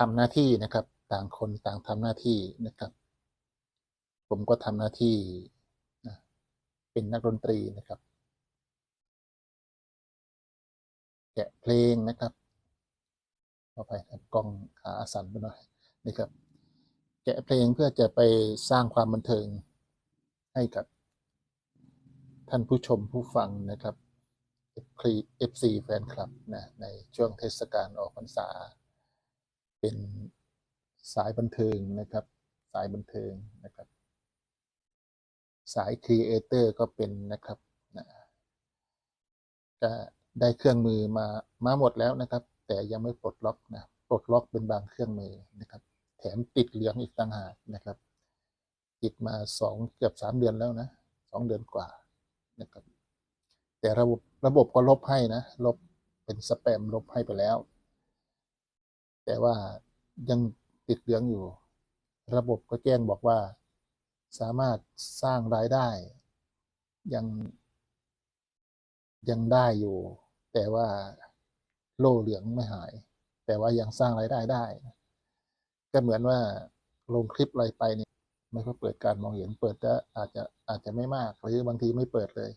ทำหน้าที่นะครับ ต่างคนต่างทำหน้าที่นะครับ ผมก็ทำหน้าที่นะเป็นนักดนตรีนะครับแกะเพลงนะครับขอไปครับกล้องขาสั่นไปหน่อยนะครับแกะเพลงเพื่อจะไปสร้างความบันเทิงให้กับท่านผู้ชมผู้ฟังนะครับ FC แฟนคลับนะในช่วงเทศกาลออกพรรษา เป็นสายบันเทิงนะครับ สายบันเทิงนะครับ สายครีเอเตอร์ก็เป็นนะครับนะก็ได้เครื่องมือมามาหมดแล้วนะครับ แต่ยังไม่ปลดล็อกนะปลดล็อกเป็นบางเครื่องมือนะครับ แถมติดเหลืองอีกต่างหากนะครับ ติดมาสองเกือบสามเดือนแล้วนะสองเดือนกว่านะครับ แต่ระบบระบบก็ลบให้นะ ลบเป็นสแปมลบให้ไปแล้ว แต่ว่ายังติดเหลืองอยู่ ระบบก็แจ้งบอกว่า สามารถสร้างรายได้ ยัง ยังได้อยู่ แต่ว่าโล่เหลืองไม่หาย แต่ว่ายังสร้างรายได้ได้ ก็เหมือนว่าลงคลิปอะไรไปเนี่ยไม่ค่อยเปิดการมองเห็นเปิดจะอาจจะอาจจะไม่มาก หรือบางทีไม่เปิดเลย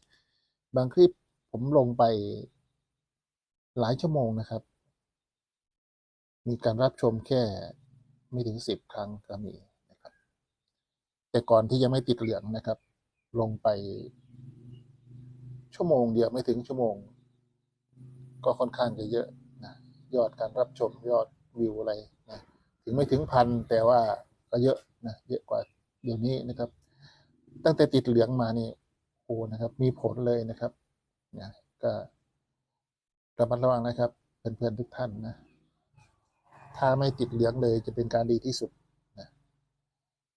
บางคลิปผมลงไปหลายชั่วโมงนะครับ มีการรับชมแค่ไม่ถึงสิบครั้งก็มีนะครับ แต่ก่อนที่ยังไม่ติดเหลืองนะครับ ลงไป ชั่วโมงเดียวไม่ถึงชั่วโมง ก็ค่อนข้างจะเยอะนะยอดการรับชมยอดวิวอะไรนะถึงไม่ถึงพันแต่ว่าก็เยอะนะเยอะกว่าเดี๋ยวนี้นะครับ ตั้งแต่ติดเหลืองมานี่โอ้นะครับ มีผลเลยนะครับนะก็ระมัดระวังนะครับเพื่อนๆทุกท่านนะ ถ้าไม่ติดเหลืองเลยจะเป็นการดีที่สุดนะ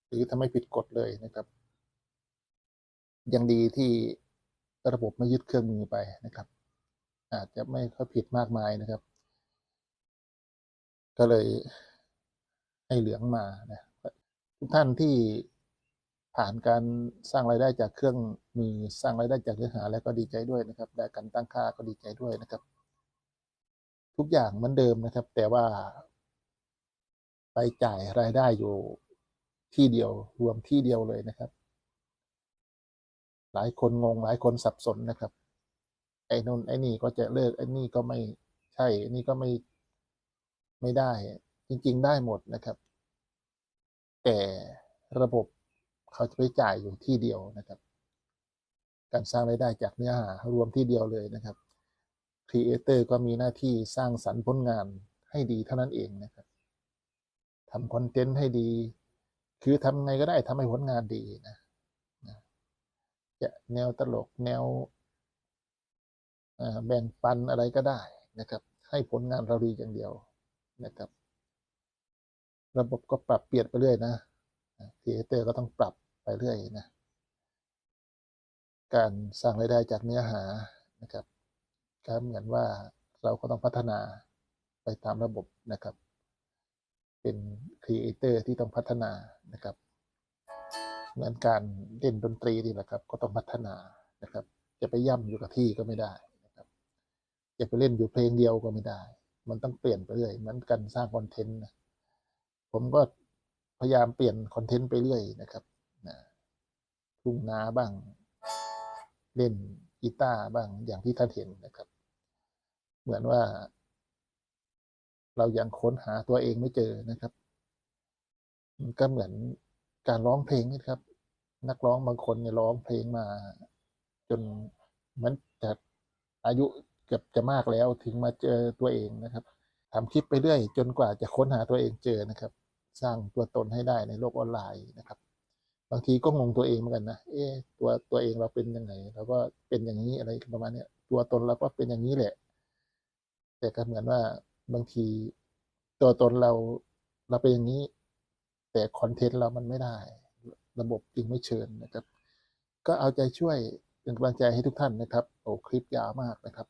หรือถ้าไม่ผิดกฎเลยนะครับ ยังดีที่ระบบไม่ยึดเครื่องมือไปนะครับ อาจจะไม่ค่อยผิดมากมายนะครับ ก็เลยให้เหลืองมานะทุกท่านที่ผ่านการสร้างรายได้จากเครื่องมือสร้างรายได้จากเนื้อหาแล้วก็ดีใจด้วยนะครับ ได้การตั้งค่าก็ดีใจด้วยนะครับ ทุกอย่างเหมือนเดิมนะครับ แต่ว่า ไปจ่ายรายได้อยู่ที่เดียวรวมที่เดียวเลยนะครับ หลายคนงงหลายคนสับสนนะครับ ไอ้นนไอ้นี่ก็จะเลิกไอ้นี่ก็ไม่ใช่ไอ้นี่ก็ไม่ไม่ได้ จริง ๆ ได้หมดนะครับ แต่ระบบเขาจะไปจ่ายอยู่ที่เดียวนะครับ การสร้างรายได้จากเนื้อหารวมที่เดียวเลยนะครับครีเอเตอร์ก็มีหน้าที่สร้างสรรค์ผลงานให้ดีเท่านั้นเองนะครับ ทำคอนเทนต์ให้ดี คือทำไงก็ได้ทำให้ผลงานดีนะจะแนวตลกแนวแบ่งปันอะไรก็ได้นะครับ ให้ผลงานเราดีอย่างเดียวนะครับ ระบบก็ปรับเปลี่ยนไปเรื่อยนะครีเอเตอร์ก็ต้องปรับไปเรื่อยนะ การสร้างรายได้จากเนื้อหานะครับก็เหมือนว่าเราก็ต้องพัฒนาไปตามระบบนะครับ เป็นครีเอเตอร์ที่ต้องพัฒนานะครับเหมือนการเล่นดนตรีนี่แหละครับ ก็ต้องพัฒนานะครับ จะไปย่ำอยู่กับที่ก็ไม่ได้นะครับจะไปเล่นอยู่เพลงเดียวก็ไม่ได้ มันต้องเปลี่ยนไปเรื่อยเหมือนกันสร้างคอนเทนต์นะผมก็พยายามเปลี่ยนคอนเทนต์ไปเรื่อยนะครับนะทุ่งนาบ้าง เล่นกีตาร์บ้างอย่างที่ท่านเห็นนะครับ เหมือนว่า เรายังค้นหาตัวเองไม่เจอนะครับ มันก็เหมือนการร้องเพลงนะครับ นักร้องบางคนเนี่ยร้องเพลงมา จนเหมือนจะอายุเกือบจะมากแล้วถึงมาเจอตัวเองนะครับทำคลิปไปเรื่อยจนกว่าจะค้นหาตัวเองเจอนะครับ สร้างตัวตนให้ได้ในโลกออนไลน์นะครับ บางทีก็งงตัวเองเหมือนกันนะเอ๊ตัวตัวเองเราเป็นยังไงเราก็เป็นอย่างนี้อะไรประมาณนี้ตัวตนเราก็เป็นอย่างนี้แหละ แต่ก็เหมือนว่า บางทีตัวตนเราเราเป็นอย่างนี้ แต่คอนเทนต์เรามันไม่ได้ ระบบจึงไม่เชิญนะครับ ก็เอาใจช่วยเป็นกำลังใจให้ทุกท่านนะครับ โอ้คลิปยาวมากนะครับ